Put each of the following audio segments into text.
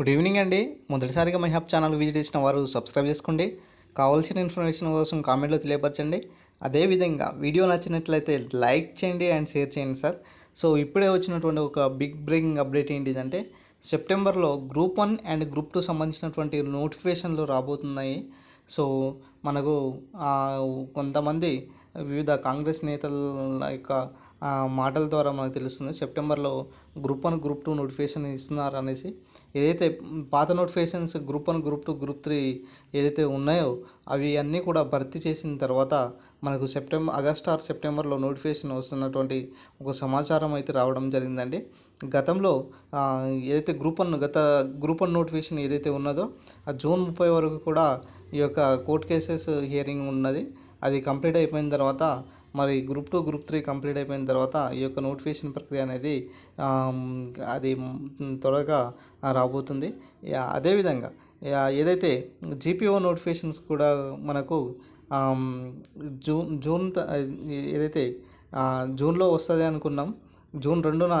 Good evening అండి. మొదటిసారిగా my hub channel visit చేసిన వారు సబ్స్క్రైబ్ చేసుకోండి. కావాల్సిన ఇన్ఫర్మేషన్ కోసం కామెంట్లో తెలియపరచండి. అదేవిధంగా వీడియో నచ్చినట్లయితే లైక్ చేయండి అండ్ షేర్ చేయండి సార్. సో ఇప్పుడే వచ్చినటువంటి ఒక బిగ్ బ్రేకింగ్ అప్డేట్ ఏంటిదంటే సెప్టెంబర్లో group one and group two సంబంధించినటువంటి నోటిఫికేషన్లు రాబోతున్నాయి. సో మనకు కొంతమంది వివిధ కాంగ్రెస్ నేతల యొక్క మాటల ద్వారా మనకు తెలుస్తుంది. సెప్టెంబర్లో group one group two notification ఇస్తున్నారు అనేసి ఏదైతే పాత notifications group one group two group three ఏదైతే ఉన్నాయో అవి అన్నీ కూడా భర్తీ చేసిన తర్వాత మనకు సెప్టెంబర్ ఆగస్ట్ ఆర్ సెప్టెంబర్లో నోటిఫికేషన్ వస్తున్నటువంటి ఒక సమాచారం అయితే రావడం జరిగిందండి. గతంలో ఏదైతే గ్రూప్ వన్ గత గ్రూప్ వన్ నోటిఫికేషన్ ఏదైతే ఉన్నదో ఆ జూన్ ముప్పై వరకు కూడా ఈ యొక్క కోర్ట్ కేసెస్ హియరింగ్ ఉన్నది. అది కంప్లీట్ అయిపోయిన తర్వాత మరి group two group three complete అయిపోయిన తర్వాత ఈ యొక్క నోటిఫికేషన్ ప్రక్రియ అనేది అది త్వరగా రాబోతుంది. అదేవిధంగా ఏదైతే జీపీఓ నోటిఫికేషన్స్ కూడా మనకు జూన్ జూన్ ఏదైతే జూన్లో వస్తుంది అనుకున్నాం జూన్ రెండున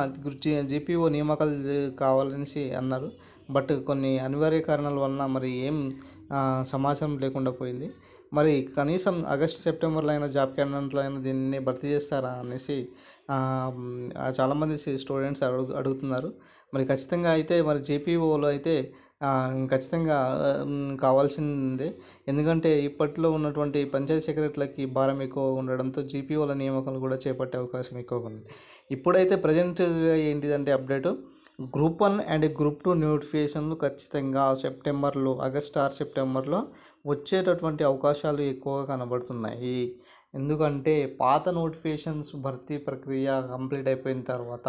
జీపీఓ నియామకాలు కావాలనేసి అన్నారు. బట్ కొన్ని అనివార్య కారణాల వలన మరి ఏం సమాచారం లేకుండా పోయింది. మరి కనీసం ఆగస్ట్ సెప్టెంబర్లో అయినా జాబ్ క్యాలెండర్లో అయినా దీన్ని భర్తీ చేస్తారా అనేసి చాలామంది స్టూడెంట్స్ అడుగు అడుగుతున్నారు. మరి ఖచ్చితంగా అయితే మరి జేపీఓలో అయితే ఖచ్చితంగా కావాల్సిందే. ఎందుకంటే ఇప్పట్లో ఉన్నటువంటి పంచాయతీ సెక్రటరీలకి భారం ఎక్కువ ఉండడంతో జీపీఓల నియామకాలు కూడా చేపట్టే అవకాశం ఎక్కువగా ఉంది. ఇప్పుడైతే ప్రజెంట్ ఏంటిదంటే update? Group one and group two నోటిఫికేషన్లు ఖచ్చితంగా సెప్టెంబర్లో ఆగస్ట్ ఆర్ సెప్టెంబర్లో వచ్చేటటువంటి అవకాశాలు ఎక్కువగా కనబడుతున్నాయి. ఎందుకంటే పాత నోటిఫికేషన్స్ భర్తీ ప్రక్రియ కంప్లీట్ అయిపోయిన తర్వాత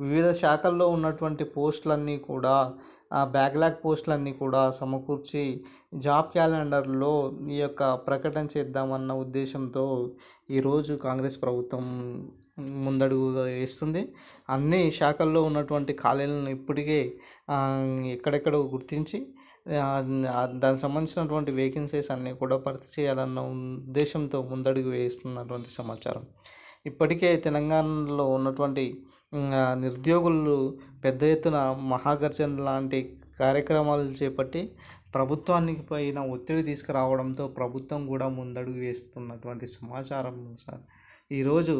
వివిధ శాఖల్లో ఉన్నటువంటి పోస్టులన్నీ కూడా ఆ బ్యాక్లాగ్ పోస్టులన్నీ కూడా సమకూర్చి జాబ్ క్యాలెండర్లో ఈ యొక్క ప్రకటన చేద్దామన్న ఉద్దేశంతో ఈరోజు కాంగ్రెస్ ప్రభుత్వం ముందడుగుగా వేస్తుంది. అన్ని శాఖల్లో ఉన్నటువంటి ఖాళీలను ఇప్పటికే ఎక్కడెక్కడో గుర్తించి దానికి సంబంధించినటువంటి వేకెన్సీస్ అన్నీ కూడా భర్తీ చేయాలన్న ఉద్దేశంతో ముందడుగు వేస్తున్నటువంటి సమాచారం. ఇప్పటికే తెలంగాణలో ఉన్నటువంటి నిరుద్యోగులు పెద్ద ఎత్తున మహాగర్జన లాంటి కార్యక్రమాలు చేపట్టి ప్రభుత్వానికి పైన ఒత్తిడి తీసుకురావడంతో ప్రభుత్వం కూడా ముందడుగు వేస్తున్నటువంటి సమాచారం సార్. ఈరోజు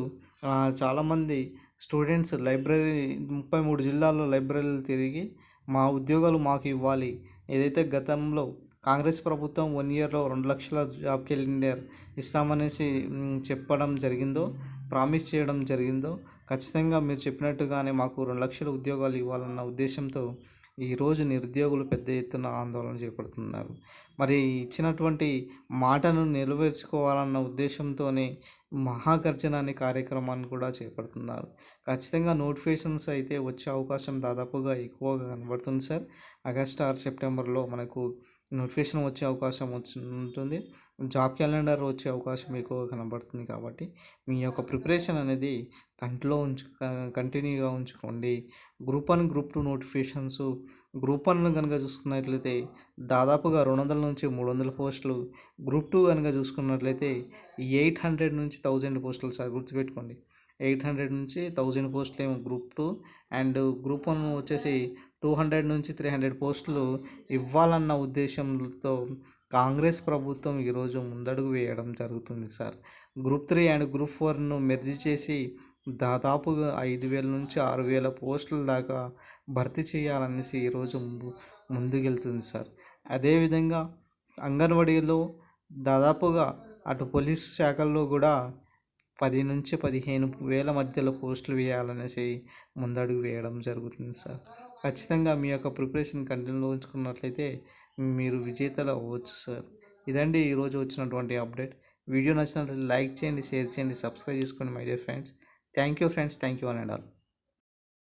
చాలామంది స్టూడెంట్స్ లైబ్రరీ ముప్పై మూడు జిల్లాల్లో లైబ్రరీలు తిరిగి మా ఉద్యోగాలు మాకు ఇవ్వాలి ఏదైతే గతంలో కాంగ్రెస్ ప్రభుత్వం వన్ ఇయర్లో రెండు లక్షల జాబ్ క్యాలెండర్ ఇస్తామనేసి చెప్పడం జరిగిందో ప్రామిస్ చేయడం జరిగిందో ఖచ్చితంగా మీరు చెప్పినట్టుగానే మాకు రెండు లక్షల ఉద్యోగాలు ఇవ్వాలన్న ఉద్దేశంతో ఈరోజు నిరుద్యోగులు పెద్ద ఎత్తున ఆందోళన చేపడుతున్నారు. మరి ఇచ్చినటువంటి మాటను నెరవేర్చుకోవాలన్న ఉద్దేశంతోనే మహాగర్జన అనే కార్యక్రమాన్ని కూడా చేపడుతున్నారు. ఖచ్చితంగా నోటిఫికేషన్స్ అయితే వచ్చే అవకాశం దాదాపుగా ఎక్కువగా కనబడుతుంది సార్. ఆగస్ట్ ఆర్ సెప్టెంబర్లో మనకు నోటిఫికేషన్ వచ్చే అవకాశం వచ్చి ఉంటుంది జాబ్ క్యాలెండర్ వచ్చే అవకాశం ఎక్కువగా కనబడుతుంది కాబట్టి మీ యొక్క ప్రిపరేషన్ అనేది కంటిలో ఉంచు కంటిన్యూగా ఉంచుకోండి. Group one group two notifications group one కనుక చూసుకున్నట్లయితే దాదాపుగా రెండు వందల నుంచి మూడు వందల పోస్టులు గ్రూప్ టూ కనుక చూసుకున్నట్లయితే ఎయిట్ హండ్రెడ్ నుంచి థౌజండ్ పోస్టులు సార్ గుర్తుపెట్టుకోండి. ఎయిట్ హండ్రెడ్ నుంచి థౌజండ్ పోస్టులు ఏమో group two and group one వచ్చేసి టూ హండ్రెడ్ నుంచి త్రీ హండ్రెడ్ పోస్టులు ఇవ్వాలన్న ఉద్దేశంతో కాంగ్రెస్ ప్రభుత్వం ఈరోజు ముందడుగు వేయడం జరుగుతుంది sir. Group three and group ఫోర్ను merge చేసి దాదాపుగా ఐదు వేల నుంచి ఆరు వేల పోస్టుల దాకా భర్తీ చేయాలనేసి ఈరోజు ము- ముందుకెళ్తుంది సార్. అదేవిధంగా అంగన్వాడీలో దాదాపుగా అటు పోలీస్ శాఖల్లో కూడా పది నుంచి పదిహేను వేల మధ్యలో పోస్టులు వేయాలనేసి ముందడుగు వేయడం జరుగుతుంది సార్. ఖచ్చితంగా మీ యొక్క ప్రిపరేషన్ కంటిన్యూ ఉంచుకున్నట్లయితే మీరు విజేతలు అవ్వచ్చు సార్. ఇదండి ఈరోజు వచ్చినటువంటి అప్డేట్. వీడియో నచ్చినట్లయితే లైక్ చేయండి షేర్ చేయండి సబ్స్క్రైబ్ చేసుకోండి my dear friends. Thank you friends. Thank you అని ఆల్.